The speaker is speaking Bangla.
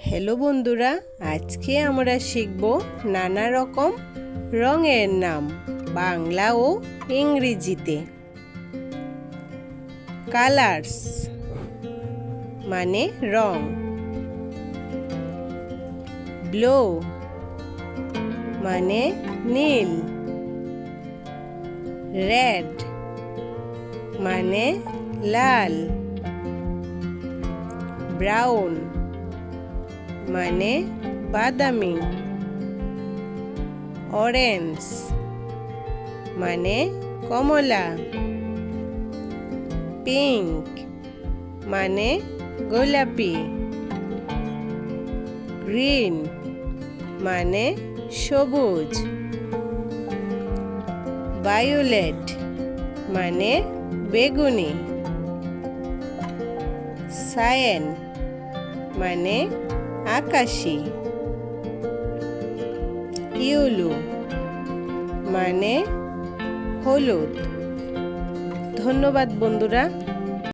হ্যালো বন্ধুরা, আজকে আমরা শিখব নানা রকম রঙের নাম বাংলা ও ইংরেজিতে। কালার্স মানে রং। ব্লো মানে নীল। রেড মানে লাল। ব্রাউন মানে বাদামি। অরেঞ্জ মানে কমলা। পিঙ্ক মানে গোলাপি। গ্রিন মানে সবুজ। ভায়োলেট মানে বেগুনি। সায়েন মানে আকাশি। ইউলু মানে হলুদ। ধন্যবাদ বন্ধুরা।